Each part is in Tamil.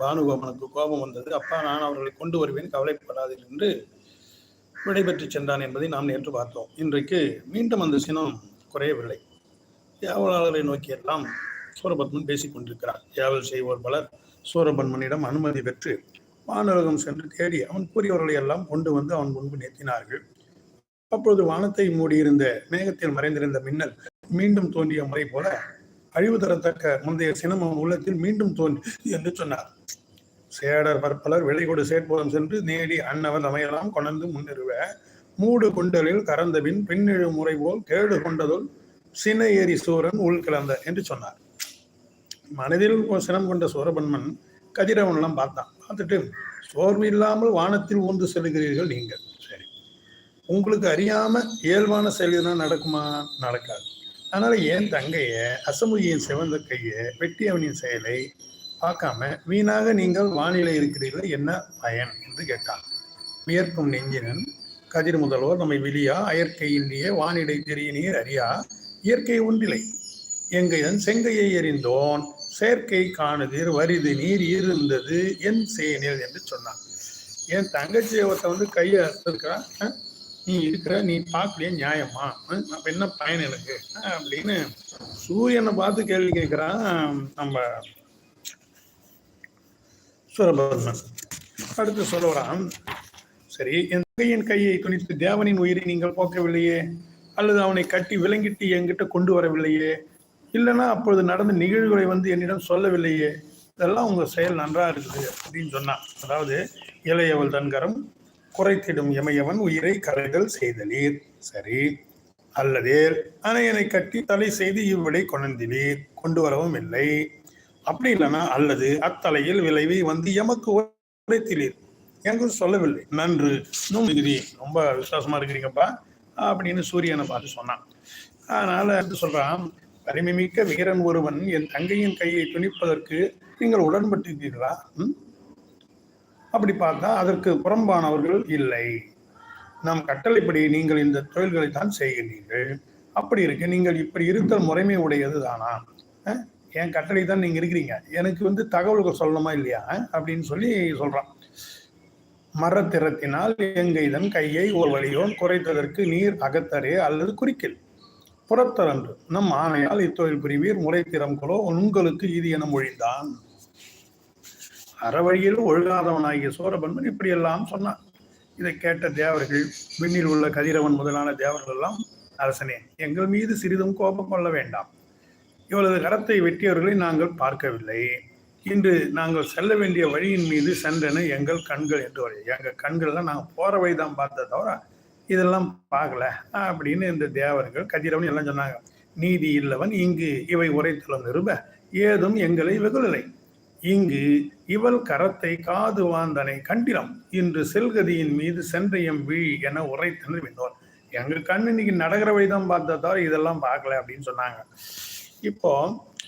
பானுகோபனுக்கு கோபம் வந்தது. அப்பா நான் அவர்களை கொண்டு வருவேன் கவலைப்படாதீர்கள் என்று விடைபெற்று சென்றான் என்பதை நாம் நேற்று பார்த்தோம். இன்றைக்கு மீண்டும் அந்த சினம் குறையவில்லை. ஏவலாளரை நோக்கியெல்லாம் சூரபத்மன் பேசிக் கொண்டிருக்கிறார். ஏவல் செய்வோர் பலர் சூரபன்மனிடம் அனுமதி பெற்று வானுலகம் சென்று தேடி அவன் கூறியவர்களை எல்லாம் கொண்டு வந்து அவன் முன்பு நிறுத்தினார்கள் அப்பொழுது வானத்தை மூடியிருந்த மேகத்தில் மறைந்திருந்த மின்னல் மீண்டும் தோன்றிய முறை போல அழிவு தரத்தக்க முந்தைய சினம் அவன் உள்ளத்தில் மீண்டும் தோன்றி என்று சொன்னார். சேடர் பற்பலர் வெளிகொடு சேட்புறம் சென்று நேடி அன்னவர் அமையலாம் கொணர்ந்து முன்னிறுவ மூடு குண்டலில் கறந்தபின் பின்னெழு முறை போல் கேடு கொண்டதுள் சின ஏரி சூரன் உள் கிளந்த என்று சொன்னார். மனதில் சினம் கொண்ட சூரபன்மன் கதிரவனெல்லாம் பார்த்தான். பார்த்துட்டு சோர்வு இல்லாமல் வானத்தில் ஊர்ந்து செல்கிறீர்கள் நீங்கள். சரி. உங்களுக்கு அறியாம இயல்பான செயல் நடக்குமா? நடக்காது. அதனால என் தங்கைய அசமுகியின் சிவந்த கையை வெட்டியவனின் செயலை பார்க்காம வீணாக நீங்கள் வானிலை இருக்கிறீர்கள் என்ன பயன் என்று கேட்டான். வியர்க்கும் நெஞ்சினன் கதிர் முதல்வர் நம்மை விழியா அயற்கையின்றிய வானிலை தெரிய நீர் அறியா இயற்கை ஒன்றிலை எங்கையன் செங்கையை எறிந்தோன் செயற்கை காணுதீர் வரிது நீர் இருந்தது என் சேனில் என்று சொன்னான். என் தங்கச்சி ஒருத்த வந்து கையை அறுத்திருக்கிறான் நீ இருக்கிற நீ பார்க்கலையே நியாயமா? அப்ப என்ன பயன் எனக்கு? அப்படின்னு சூரியனை பார்த்து கேள்வி கேட்கிறான் நம்ம சூரபத்மன். அடுத்து சொல்லுறான் சரி என் கையின் கையை துணித்து தேவனின் உயிரை நீங்கள் போக்கவில்லையே? அல்லது அவனை கட்டி விலங்கிட்டு என்கிட்ட கொண்டு வரவில்லையே? இல்லைன்னா அப்பொழுது நடந்த நிகழ்வுகளை வந்து என்னிடம் சொல்லவில்லையே? இதெல்லாம் உங்கள் செயல் நன்றாக இருக்குது அப்படின்னு சொன்னான். அதாவது இளையவள் தன்கரம் குறைத்திடும் எமையவன் உயிரை கரைதல் செய்தலீர். சரி. அல்லதே அணையனை கட்டி தலை செய்து இவ்விடை கொணர்ந்திலீர். கொண்டு வரவும் இல்லை. அப்படி இல்லைன்னா அல்லது அத்தலையில் விளைவை வந்து எமக்கு உரைத்திலீர். எனக்கு சொல்லவில்லை. நன்று. நூறு ரொம்ப விசுவாசமா இருக்கிறீங்கப்பா. அப்படின்னு சூரியனை பார்த்து சொன்னான். அதனால வந்து சொல்றான்? வலிமைமிக்க வீரன் ஒருவன் என் தங்கையின் கையை துணிப்பதற்கு நீங்கள் உடன்பட்டிருக்கிறீர்களா அப்படி பார்த்தா அதற்கு புறம்பானவர்கள் இல்லை. நம் கட்டளைப்படி நீங்கள் இந்த தொழில்களை தான் செய்கிறீர்கள் அப்படி இருக்க நீங்கள் இப்படி இருத்தல் முறைமை உடையது தானா? என் கட்டளை தான் நீங்க இருக்கிறீங்க. எனக்கு வந்து தகவல்கள் சொல்லணுமா இல்லையா? அப்படின்னு சொல்லி சொல்றான். மரத்திறத்தினால் எங்கைதன் கையை ஒரு வழியோன் குறைத்ததற்கு நீர் அகத்தரே அல்லது குறிக்கில். புறத்தரன்று. நம் ஆணையால் இத்தொழில் புரிவீர். முறை திறம்களோ உங்களுக்கு இது என மொழிந்தான். அறவழியிலும் ஒழுகாதவனாகிய சூரபன்மன் இப்படியெல்லாம் சொன்னான். இதை கேட்ட தேவர்கள் விண்ணில் உள்ள கதிரவன் முதலான தேவர்கள் எல்லாம் அரசனே எங்கள் மீது சிறிதும் கோபம் கொள்ள வேண்டாம். இவளது கரத்தை வெட்டியவர்களை நாங்கள் பார்க்கவில்லை. இன்று நாங்கள் செல்ல வேண்டிய வழியின் மீது சென்றன எங்கள் கண்கள் என்று வரை எங்கள் கண்கள்லாம் நாங்கள் போற வழி தான் தவிர இதெல்லாம் பார்க்கல அப்படின்னு இந்த தேவர்கள் கதிரவன் எல்லாம் சொன்னாங்க. நீதி இல்லவன் இங்கு இவை உரைத்தலும் நிருப ஏதும் எங்களை வெகுளில்லை இங்கு இவள் கரத்தை காது வாந்தனை கண்டிரம் இன்று செல்கதியின் மீது சென்றையம் விழி என உரைத்தனர் விண்ணோர் எங்க கண் இன்னைக்கு நடக்கிற வழிதான் பார்த்தா தவிர இதெல்லாம் பார்க்கல அப்படின்னு சொன்னாங்க. இப்போ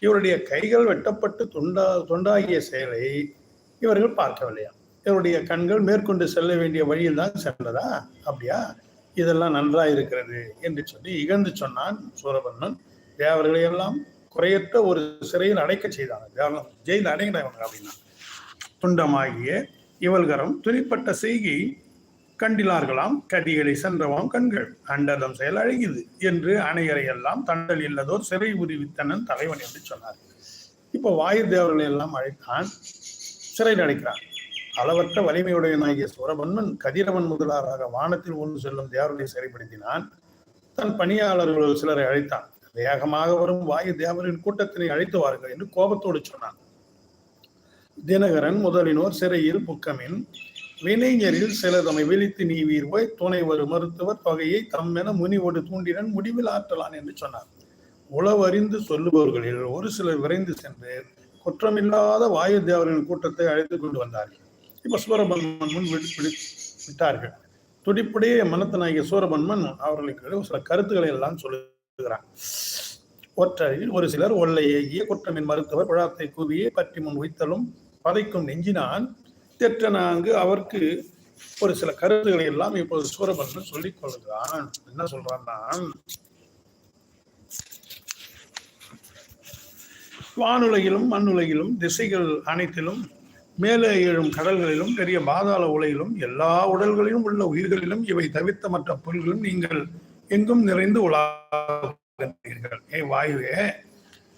இவருடைய கைகள் வெட்டப்பட்டு துண்டா துண்டாகிய செயலை இவர்கள் பார்க்கவில்லையா? இவருடைய கண்கள் மேற்கொண்டு செல்ல வேண்டிய வழியில் தான் சென்றதா? அப்படியா? இதெல்லாம் நன்றா இருக்கிறது என்று சொல்லி இகழ்ந்து சொன்னான் சூரபன்னன் தேவர்களையெல்லாம் குறையற்ற ஒரு சிறையில் அடைக்க செய்தாங்க ஜெயில் அடைகிறவங்க அப்படின்னா துண்டமாகிய இவள்கரம் துணிப்பட்ட செய்கி கண்டிலார்களாம் கதிகளை சென்றவாம் கண்கள் அண்டதம் செயல் அழகிது என்று அணையரை எல்லாம் தண்டல் இல்லதோர் சிறை உரிவித்தனன் தலைவன் என்று சொன்னார். இப்போ வாயு தேவர்களை எல்லாம் அழைத்தான் சிறையில் அடைக்கிறான் அளவற்ற வலிமையுடையனாகிய சுரபன்மன் கதிரவன் முதலாராக வானத்தில் ஒன்று செல்லும் தேவர்களை சிறைப்படுத்தினான். தன் பணியாளர்கள் சிலரை அழைத்தான். வேகமாக வரும். வாயு தேவரின் கூட்டத்தினை அழைத்து வாருங்கள் என்று கோபத்தோடு சொன்னான். தினகரன் முதலினோர் சிறையில் புக்கமின் வினைஞரில் சிலர் தம்மை விழித்து நீவீர் போய் துணை வரும் மருத்துவர் தொகையை தம்மென முனிவோடு தூண்டினன் முடிவில் ஆற்றலான் என்று சொன்னார். உளவறிந்து சொல்லுபவர்களில் ஒரு சிலர் விரைந்து சென்று குற்றமில்லாத வாயு தேவரின் கூட்டத்தை அழைத்து கொண்டு வந்தார்கள். இப்ப சூரபன்மன் முன் விட்டார்கள். துடிப்புடைய மனத்தனாகிய சூரபன்மன் அவர்களுக்கு சில கருத்துக்களை எல்லாம் சொல்லுகிறான் ஒற்றரில் ஒரு சிலர் ஒல்லை ஏகிய குற்றமின் மருத்துவர் குழாத்தை கூவியே பற்றி முன் வைத்தலும் பதைக்கும் நெஞ்சினான். தெற்றனாங்கு அவருக்கு ஒரு சில கருத்துக்களை எல்லாம் இப்போது சூரபன் சொல்லிக் கொள்கிறான். என்ன சொல்றான்னா வானுலகிலும் மண்ணுலகிலும் திசைகள் அனைத்திலும் மேலே எழும் கடல்களிலும் பெரிய பாதாள உலகிலும் எல்லா உடல்களிலும் உள்ள உயிர்களிலும் இவை தவிர்த்த மற்ற பொருள்களும் நீங்கள் எங்கும் நிறைந்து உலாகிறீர்கள் ஏ வாயுவே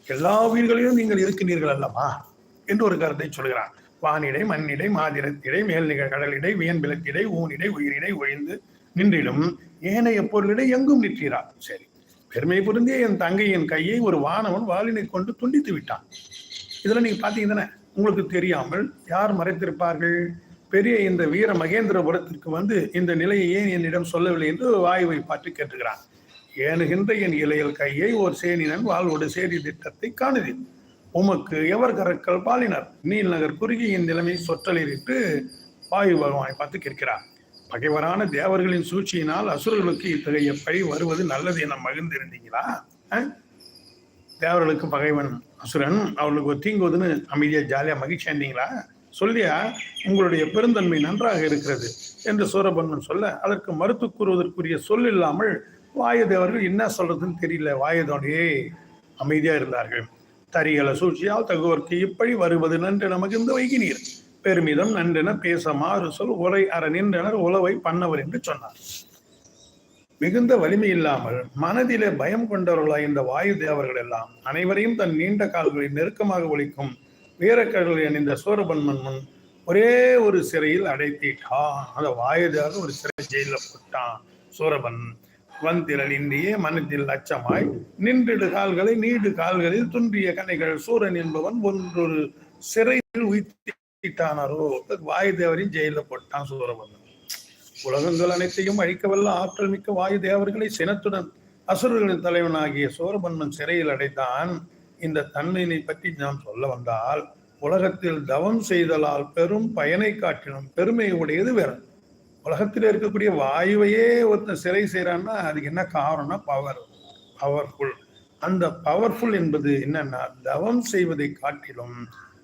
எல்லா உயிர்களிலும் நீங்கள் இருக்கிறீர்கள் அல்லவா? என்று ஒரு கருத்தை சொல்கிறான். வானிடை மண்ணிடை மாதிரத்திடை மேல்நிகழ் கடலிடை வியன்பிலத்திடை ஊனிடை உயிரிடை ஒழிந்து நின்றிடும். ஏனைய பொருளிடை எங்கும் நிற்கிறார்? சரி. பெருமை புரிந்திய என் தங்கையின் கையை ஒரு வானவன் வாலினை கொண்டு துண்டித்து விட்டான். இதில் நீங்க பார்த்தீங்க தானே உங்களுக்கு தெரியாமல் யார் மறைத்திருப்பார்கள்? பெரிய இந்த வீர மகேந்திரபுரத்திற்கு வந்து இந்த நிலையை ஏன் என்னிடம் சொல்லவில்லை என்று வாயுவை பார்த்து கேட்டுக்கிறான் ஏனுகின்ற என் இளையல் கையை ஒரு சேனினன் வாழ்வோடு சேரி திட்டத்தை காணுது. உமக்கு எவர் கரக்கள் பாலினர்? நீல் நகர் குறுகியின் நிலைமை சொற்றலிட்டு வாயு பகவானை பார்த்து கேட்கிறார் பகைவரான தேவர்களின் சூழ்ச்சியினால் அசுரர்களுக்கு இத்தகைய பழி வருவது நல்லது என மகிழ்ந்திருந்தீங்களா? தேவர்களுக்கு பகைவன் அசுரன் அவர்களுக்கு ஒரு தீங்குவதுன்னு அமைதியாக ஜாலியாக மகிழ்ச்சியா இருந்தீங்களா சொல்லியா உங்களுடைய பெருந்தன்மை நன்றாக இருக்கிறது என்று சூரபன்மன் சொல்ல அதற்கு மறுத்து கூறுவதற்குரிய சொல் இல்லாமல் வாயுதேவர்கள் என்ன சொல்றதுன்னு தெரியல வாயுதோடையே அமைதியாக இருந்தார்கள். தரிகள சூழ்ச்சியால் தகுவர்க்கு இப்படி வருவது நன்று நமக்கு இந்த வைகினீர் பெருமிதம் நன்றென பேச மாறு சொல் உரை அற நின்றனர் உளவை பண்ணவர் என்று சொன்னார். மிகுந்த வலிமை இல்லாமல் மனதிலே பயம் கொண்டவர்களாய் இந்த வாயு தேவர்கள் எல்லாம் அனைவரையும் தன் நீண்ட கால்களை நெருக்கமாக ஒழிக்கும் வீரக்கடல் அணிந்த சூரபன்மன் முன் ஒரே ஒரு சிறையில் அடைத்திட்டான். அந்த வாயு ஒரு சிறை ஜெயில போட்டான் சூரபன். வந்திரல் இந்தியே மனத்தில் அச்சமாய் நின்றிடு கால்களை நீடு கால்களில் துன்றிய கனைகள் சூரன் என்பவன் ஒன்றொரு சிறையில் உயிர்த்திட்டானாரோ வாயு தேவரையும் ஜெயில போட்டான் சூரபன். உலகங்கள் அனைத்தையும் அழிக்கவல்ல ஆற்றல் மிக்க வாயு தேவர்களை சினத்துடன் அசுரர்களின் தலைவனாகிய சோரபன்மன் சிறையில் அடைத்தான். இந்த தன்மையினை பற்றி நாம் சொல்ல வந்தால் உலகத்தில் தவம் செய்தலால் பெரும் பயனை காட்டிலும் பெருமை உடையது வேற உலகத்தில் இருக்கக்கூடிய வாயுவையே ஒருத்தன் சிறை செய்கிறான்னா அதுக்கு என்ன காரணம்னா பவர் பவர்ஃபுல் அந்த பவர்ஃபுல் என்பது என்னன்னா தவம் செய்வதை காட்டிலும்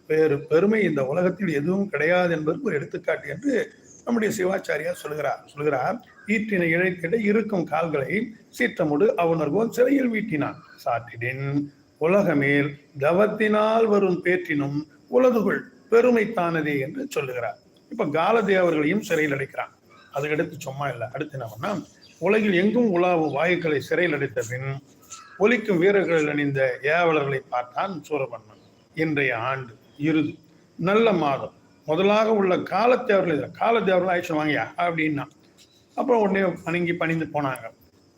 வேறு பெருமை இந்த உலகத்தில் எதுவும் கிடையாது என்பதற்கு ஒரு எடுத்துக்காட்டு என்று நம்முடைய சிவாச்சாரியார் சொல்கிறார். சொல்கிறார் ஈற்றினை இழைக்கிட இருக்கும் கால்களை சீற்றமுடு அவனர்கோன் சிறையில் வீட்டினான். சாற்றிடின் உலகமேல் தவத்தினால் வரும் பேற்றினும் உலகுகள் பெருமைத்தானதே என்று சொல்லுகிறார். இப்ப காலதேவர்களையும் சிறையில் அடைக்கிறான். அதுக்கடுத்து சும்மா இல்லை. அடுத்து என்ன பண்ணா உலகில் எங்கும் உலாவும் வாயுக்களை சிறையில் அடைத்த பின் ஒலிக்கும் வீரர்கள் அணிந்த ஏவலர்களை பார்த்தான் சூரபன்மன் இன்றைய ஆண்டு இறுதி. நல்ல மாதம். முதலாக உள்ள காலத்தேவர்கள் காலத்தேவர்கள் ஆயிடுச்சு வாங்கியா? அப்படின்னா அப்புறம் உடனே வணங்கி பணிந்து போனாங்க.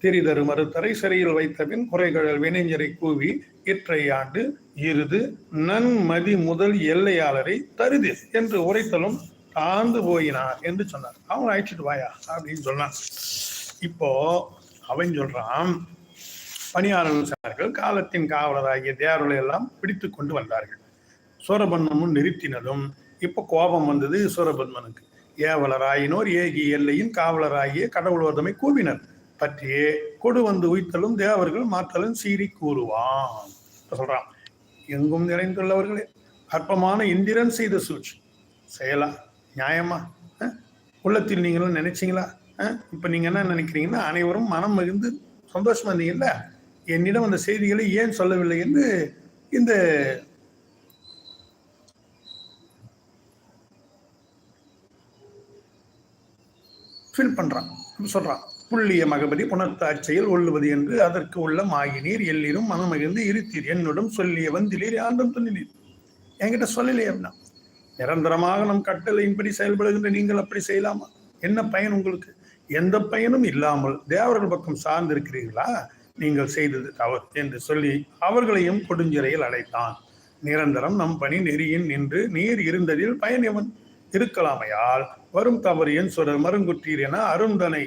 திரிதரு மறுத்தரை சிறையில் வைத்த பின் குறைகழல் வினைஞரை கூவி இற்றை ஆண்டு இருது நன்மதி முதல் எல்லையாளரை தருது என்று உரைத்தலும் தாழ்ந்து போயினார் என்று சொன்னார். அவங்க அழைச்சிட்டு வாயா அப்படின்னு சொன்னான் இப்போ அவன் சொல்றான் பணியாளர்கள் சொன்னார்கள் காலத்தின் காவலராகிய தேவர்களை எல்லாம் பிடித்து கொண்டு வந்தார்கள். சூரபன்மனும் நிறுத்தினதும் இப்போ கோபம் வந்தது சூரபன்மனுக்கு. ஏவலராயினோர் ஏகி எல்லையின் காவலராகிய கடவுளோதமை கூவினர். பற்றியே கொடு வந்து உய்த்தலும் தேவர்கள் மாற்றலும் சீறி கூறுவான். சொல்றான் எங்கும் நிறைந்துள்ளவர்களே அற்பமான இந்திரன் செய்த சூழ்ச்சி. செயலா? நியாயமா? உள்ளத்தில் நீங்களும் நினைச்சீங்களா? அஹ்? இப்ப நீங்க என்ன நினைக்கிறீங்கன்னா அனைவரும் மனம் மகிழ்ந்து சந்தோஷமா இருந்தீங்கல்ல? என்னிடம் அந்த செய்திகளை ஏன் சொல்லவில்லை என்று இந்த ஃபீல் பண்றான். அப்ப சொல்றான் புள்ளிய மகபதி புணர்த்தாட்சியில் உள்ளுவது என்று அதற்கு உள்ள மாகினீர் எல்லிரும் மனமகிழ்ந்து இருத்தீர். என்னுடன் சொல்லிய வந்திலீர் யாண்டும் துணிலீர் என்கிட்ட சொல்லலையே அப்படின்னா நிரந்தரமாக நம் கட்டளையின்படி செயல்படுகின்ற நீங்கள் அப்படி செய்யலாமா? என்ன பயன் உங்களுக்கு? எந்த பயனும் இல்லாமல் தேவர்கள் பக்கம் சார்ந்திருக்கிறீர்களா? நீங்கள் செய்தது தவறு என்று சொல்லி அவர்களையும் கொடுஞ்சிறையில் அழைத்தான். நிரந்தரம் நம் பணி நெறியின் நின்று நீர் இருந்ததில் பயன் எவன்? இருக்கலாமையால் வரும் தவறு என் சொல் மருங்குற்றீர் என அருந்தனை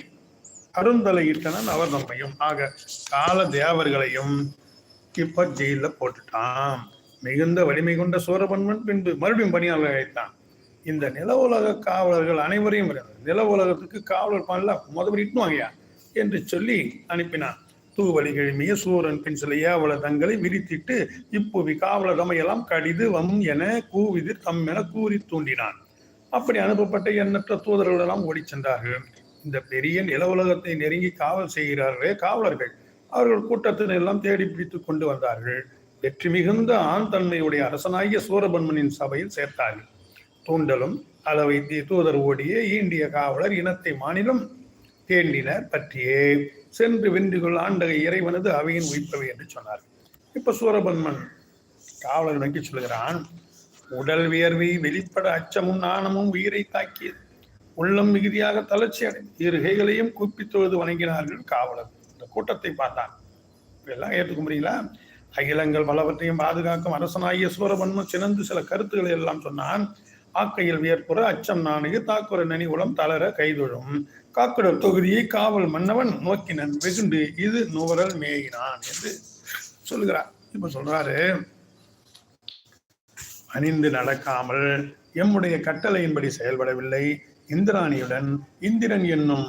அருந்தலையிட்டனன் அவர் நம்மையும். ஆக கால தேவர்களையும் இப்ப ஜெயில போட்டுட்டான். மிகுந்த வலிமை கொண்ட சூரபன்மன் பின்பு மறுபடியும் பணியாளர் அழைத்தான். இந்த நில உலக காவலர்கள் அனைவரையும் நில உலகத்துக்கு காவலர் பண்ணல முதல் இட்டுவாங்கயா என்று சொல்லி அனுப்பினான். தூவலி கிழமிய சூரன் பின் சில ஏவல தங்களை விரித்திட்டு இப்புவி காவலர் தமையெல்லாம் கடிது வம் என கூவிது தம் என கூறி தூண்டினான். அப்படி அனுப்பப்பட்ட எண்ணற்ற தூதர்களெல்லாம் ஓடி ஓடிச் சென்றார்கள். இந்த பெரிய நில உலகத்தை நெருங்கி காவல் செய்கிறார்களே காவலர்கள். அவர்கள் கூட்டத்தினை எல்லாம் தேடி பிடித்து கொண்டு வந்தார்கள். வெற்றி மிகுந்த ஆண் தன்மையுடைய அரசனாகிய சூரபன்மனின் சபையில் சேர்த்தார்கள். தூண்டலும் அளவை தூதர் ஓடிய ஈண்டிய காவலர் இனத்தை மாநிலம் தேண்டினர் பற்றியே. சென்று வென்றுகொள் ஆண்டகை இறைவனது அவையின் உயிர்ப்பவை என்று சொன்னார். இப்ப சூரபன்மன் காவலர் நோக்கி சொல்கிறான் உடல் வியர்வை வெளிப்பட அச்சமும் நாணமும் உயிரை தாக்கியது. உள்ளம் மிகுதியாக தளர்ச்சி அடைந்து இரு கைகளையும் கூப்பி தொழுது வணங்கினார்கள் காவலர். இந்த கூட்டத்தை பார்த்தான். எல்லாம் ஏற்றுக்க முடியுங்களா அகிலங்கள் பலவற்றையும் பாதுகாக்கும் அரசனாகிய சூரபன்மன் சிறந்து சில கருத்துக்களை எல்லாம் சொன்னான். ஆக்கையில் வியற்புற அச்சம் நாணுகு தாக்குற நனிகுளம் தளர கைதொழும். காக்குட தொகுதியை காவல் மன்னவன் நோக்கினன். வெகுண்டு இது நுவரல் மேயினான் என்று சொல்லுகிறார். இப்ப சொல்றாரு அணிந்து நடக்காமல் எம்முடைய கட்டளையின்படி செயல்படவில்லை. இந்திராணியுடன் இந்திரன் என்னும்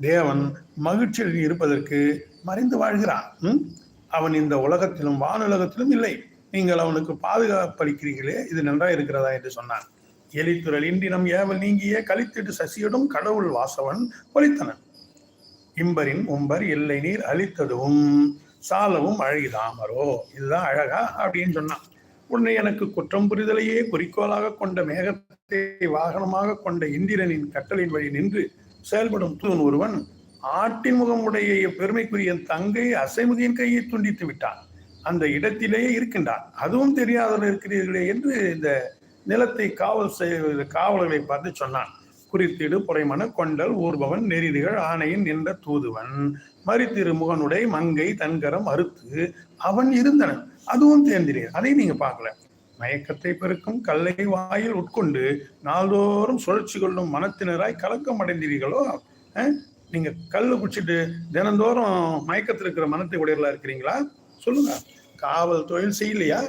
தேவன் மகிழ்ச்சியில் இருப்பதற்கு மறைந்து வாழ்கிறான். அவன் இந்த உலகத்திலும் வானுலகத்திலும் இல்லை. நீங்கள் அவனுக்கு பாதுகாப்பளிக்கிறீர்களே இது நன்றா இருக்கிறதா என்று சொன்னான். எலித்துறல் இன்றினம் ஏவல் நீங்கிய கழித்திட்டு சசியிடும் கடவுள் வாசவன் ஒலித்தனன் இம்பரின் உம்பர் எல்லை நீர் அழித்ததும் சாலவும் அழகிதாமரோ? இதுதான் அழகா அப்படின்னு சொன்னான். உன்னை எனக்கு குற்றம் புரிதலையே குறிக்கோளாக கொண்ட மேகத்தை வாகனமாக கொண்ட இந்திரனின் கட்டளையின் வழி நின்று செயல்படும் தூண் ஒருவன் ஆட்டின் முகமுடைய பெருமைக்குரிய தங்கை அசைமுகியின் கையை துண்டித்து விட்டான். அந்த இடத்திலேயே இருக்கின்றான். அதுவும் தெரியாதவர் இருக்கிறீர்களே என்று இந்த நிலத்தை காவல் செய்ய காவலர்களை பார்த்து சொன்னான். குறித்திடு புறைமன கொண்டல் ஊர்பவன் நெறிதிகள் ஆணையின் நின்ற தூதுவன். மறித்திரு முகனுடை மங்கை தன்கரம் அறுத்து அவன் இருந்தனன் அதுவும் தேர்ந்திரீர் அதை நீங்க பார்க்கல. மயக்கத்தை பெருக்கும் கல்லை வாயில் உட்கொண்டு நாள்தோறும் சுழற்சி கொள்ளும் மனத்தினராய் கலக்கம் அடைந்தீர்களோ? நீங்க கல்லு குடிச்சிட்டு தினந்தோறும் மயக்கத்தில் இருக்கிற மனத்தை உடையர்களா இருக்கிறீங்களா? சொல்லுங்க. காவல் தொழில் செய்யலையா?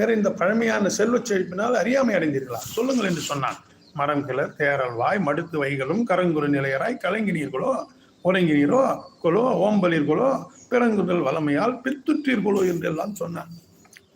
நிறைந்த பழமையான செல்வச் செழிப்பினால் அறியாமை அடைந்தீர்களா? சொல்லுங்கள் என்று சொன்னான். மரம் கிளர் தேரல் வாய் மடுத்து வைகளும் கரங்குரு நிலையராய் கலங்கினீர்களோ உறங்கினீரோ கொலோ ஓம்பலீர்களோ பிறங்குதல் வளமையால் பித்துற்றீர்களோ என்றெல்லாம் சொன்னான்.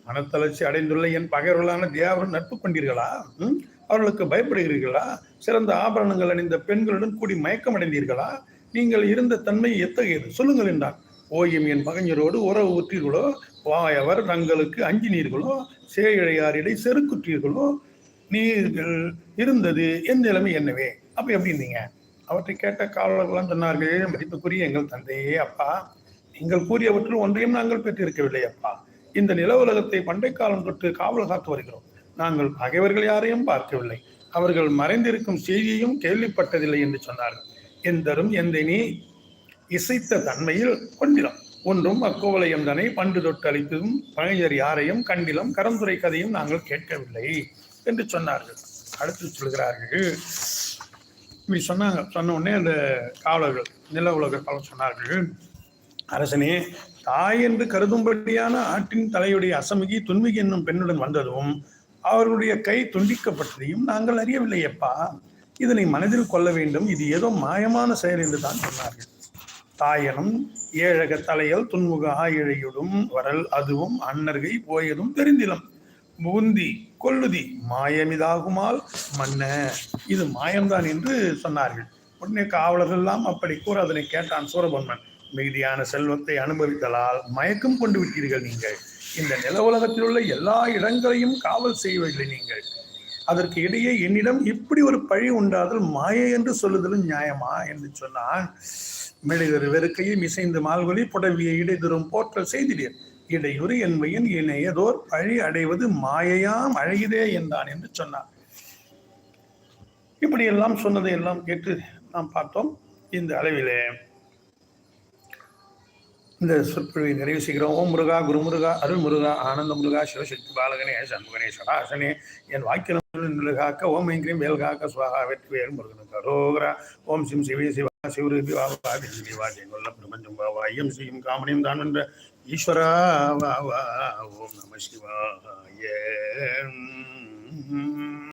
மனத்தளர்ச்சி அடைந்துள்ள என் பகைவர்களான தேவரும் நட்பு கொண்டீர்களா? ம்? அவர்களுக்கு பயப்படுகிறீர்களா? சிறந்த ஆபரணங்கள் அணிந்த பெண்களுடன் கூடி மயக்கம் அடைந்தீர்களா நீங்கள் இருந்த தன்மை எத்தகையது? சொல்லுங்கள் என்றான். ஓயும் என் பகைஞரோடு உறவு ஊற்றீர்களோ? வாயவர் தங்களுக்கு அஞ்சினீர்களோ? சேழையாரிடை செருக்குற்றீர்களோ? நீர்கள் இருந்தது என் நிலைமை என்னவே? அப்ப எப்படி இருந்தீங்க? அவற்றை கேட்ட காவலர்கள்லாம் சொன்னார்கள் மதிப்புக்குரிய எங்கள் தந்தையே அப்பா நீங்கள் கூறியவற்றில் ஒன்றையும் நாங்கள் பெற்றிருக்கவில்லை அப்பா. இந்த நில உலகத்தை பண்டை காலம் தொட்டு காவல் காத்து வருகிறோம். நாங்கள் பகைவர்கள் யாரையும் பார்க்கவில்லை. அவர்கள் மறைந்திருக்கும் செய்தியையும் கேள்விப்பட்டதில்லை என்று சொன்னார்கள். எந்தரும் எந்தனி இசைத்த தன்மையில் கொண்டிலம் ஒன்றும் அக்கோவலையம் தனை பண்டு தொட்டு அளித்ததும் பகைஞர் யாரையும் கண்டிலம் கரந்துரை கதையும் நாங்கள் கேட்கவில்லை. என்று சொன்னார்கள். அடுத்து சொல்கிறார்கள். இப்படி சொன்னாங்க. சொன்ன உடனே அந்த காவலர்கள் நில உலக காவலர் சொன்னார்கள் அரசனே தாய் என்று கருதும்படியான ஆட்டின் தலையுடைய அசமிகி துன்மிகி என்னும் பெண்ணுடன் வந்ததும் அவர்களுடைய கை துண்டிக்கப்பட்டதையும் நாங்கள் அறியவில்லை எப்பா இதனை மனதில் கொள்ள வேண்டும். இது ஏதோ மாயமான செயல் என்று தான் சொன்னார்கள். தாயனும் ஏழக தலையல் துன்முக ஆயிழையுடும் வரல் அதுவும் அன்னர்கை போயதும் தெரிந்திலம். பூந்தி கொல்லுதி மாயமிதாகுமால் மன்ன. இது மாயம்தான் என்று சொன்னார்கள். உடனே காவலர்கள் எல்லாம் அப்படி கூற அதனை கேட்டான் சூரபன்மன் மிகுதியான செல்வத்தை அனுபவித்தலால் மயக்கம் கொண்டு விட்டீர்கள் நீங்கள். இந்த நில உலகத்தில் உள்ள எல்லா இடங்களையும் காவல் செய்வதில்லை நீங்கள். அதற்கு இடையே என்னிடம் இப்படி ஒரு பழி உண்டாதல் மாயை என்று சொல்லுதலும் நியாயமா? என்று சொன்னான். மெழுகர் வெறுக்கையும் இசைந்து மால்கொலி புடவியை இடைதரும் போற்றல் செய்திடீர் இடையுறு என்பையின் இணையதோர் பழி அடைவது மாயையாம் அழகிதே என்றான் என்று சொன்னான். இப்படி எல்லாம் சொன்னதை எல்லாம் கேட்டு நாம் பார்த்தோம் இந்த அளவிலே. இந்த சொற்பொழிவை நிறைவு செய்கிறோம். ஓம் முருகா குருமுருகா அருள் முருகா ஆனந்த முருகா சிவசக்தி பாலகனே சண்முகனே சராசனே என் வாக்கியம் காக்க ஓம் ஐங்கிரியம் வேல் காக்க சுவாகா வெற்றி வேல் முருகனுக்கு அரோகரா. ஓம் சிம் சிவே சிவா சிவருபி வாபா தேவி கொல்ல பிரபஞ்சம் பாவா ஐயம் செய்யும் காமனையும் தான் என்ற ಈಶ್ವರ ಓಂ ನಮ ಶಿವಾಯ